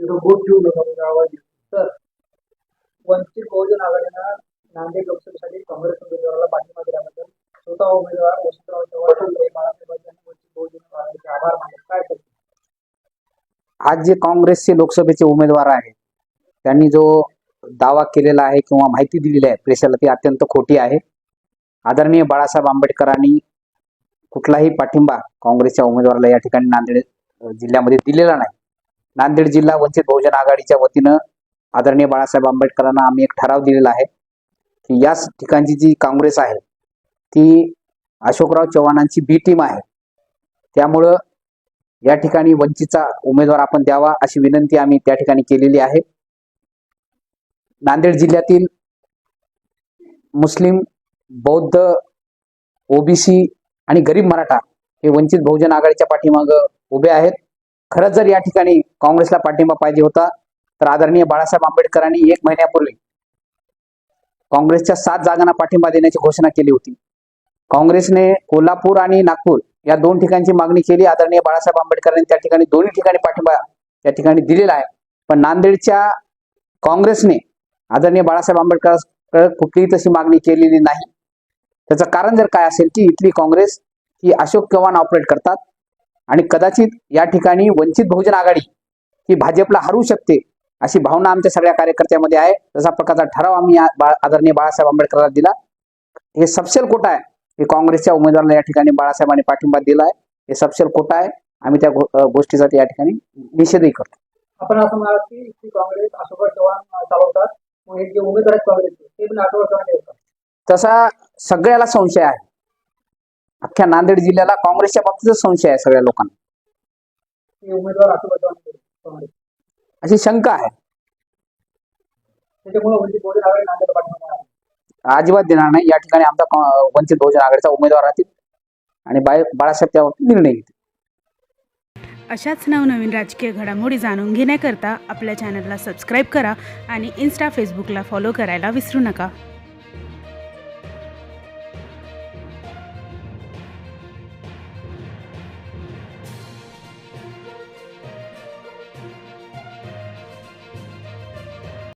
तिथं बोट ठेवलं होतं आवाज तर वंचित बहुजन आघाडीनं नांदेड लोकसभेसाठी काँग्रेस उमेदवाराला पाठिंबा दिल्याबद्दल स्वतः उमेदवार वसंतराव चव्हाण बाळासाहेब वंचित बहुजन आघाडीचे आभार मानले. काय करते आज जे काँग्रेसचे लोकसभेचे उमेदवार आहेत त्यांनी जो दावा केलेला आहे किंवा माहिती दिलेली आहे प्रेक्षाला ती अत्यंत खोटी आहे. आदरणीय बाळासाहेब आंबेडकरांनी कुठलाही पाठिंबा काँग्रेसच्या उमेदवाराला या ठिकाणी नांदेड जिल्ह्यामध्ये दिलेला नाही. नांदेड जिल्हा वंचित बहुजन आघाडीच्या वतीनं आदरणीय बाळासाहेब आंबेडकरांना आम्ही एक ठराव दिलेला आहे की याच ठिकाणची जी काँग्रेस आहे ती अशोकराव चव्हाणांची बी टीम आहे. त्यामुळं या ठिकाणी वंचितचा उमेदवार आपण द्यावा अशी विनंती आम्ही त्या ठिकाणी केलेली आहे. नांदेड जिल्ह्यातील मुस्लिम बौद्ध ओबीसी आणि गरीब मराठा हे वंचित बहुजन आघाडीच्या पाठीमाग उभे आहेत. खरंच जर या ठिकाणी काँग्रेसला पाठिंबा पाहिजे होता तर आदरणीय बाळासाहेब आंबेडकरांनी एक महिन्यापूर्वी काँग्रेसच्या सात जागांना पाठिंबा देण्याची घोषणा केली होती. काँग्रेसने कोल्हापूर आणि नागपूर या दोन ठिकाणची मागणी केली. आदरणीय बाळासाहेब आंबेडकरांनी त्या ठिकाणी दोन्ही ठिकाणी पाठिंबा त्या ठिकाणी दिलेला आहे. पण नांदेडच्या काँग्रेसने आदरणीय बाळासाहेब आंबेडकर कुठलीही तशी मागणी केलेली नाही. त्याचं कारण जर काय असेल की इथली काँग्रेस ही अशोक चव्हाण ऑपरेट करतात आणि कदाचित या ठिकाणी वंचित बहुजन आघाडी ही भाजपला हरू शकते अशी भावना आमच्या सगळ्या कार्यकर्त्यामध्ये आहे. तसा प्रकारचा ठराव आम्ही आदरणीय बाळासाहेब आंबेडकरांना दिला. हे सपशेल खोटा आहे. की काँग्रेसच्या उमेदवाराला या ठिकाणी बाळासाहेबांनी पाठिंबा दिला आहे हे सपशेल खोटा आहे. आम्ही त्या गोष्टीचा या ठिकाणी निषेधही करतो. आपण असं म्हणाल की काँग्रेस अशोकराव चव्हाण चालवतात. हे उमेदवार तसा सगळ्याला संशय आहे. अख्ख्या नांदेड जिल्ह्याला काँग्रेसच्या बाबतीतच संशय आहे सगळ्या लोकांना. उमेदवार अशी शंका आहे. अजिबात देणार नाही. या ठिकाणी आमचा वंचित बहुजन आघाडीचा उमेदवार राहतील आणि बाय- बाळासाहेब त्याबाबतीत निर्णय घेतील. अशाच नवनवीन राजकीय घडामोडी जाणून घेण्याकरता आपल्या चॅनलला सबस्क्राईब करा आणि इन्स्टा फेसबुकला फॉलो करायला विसरू नका.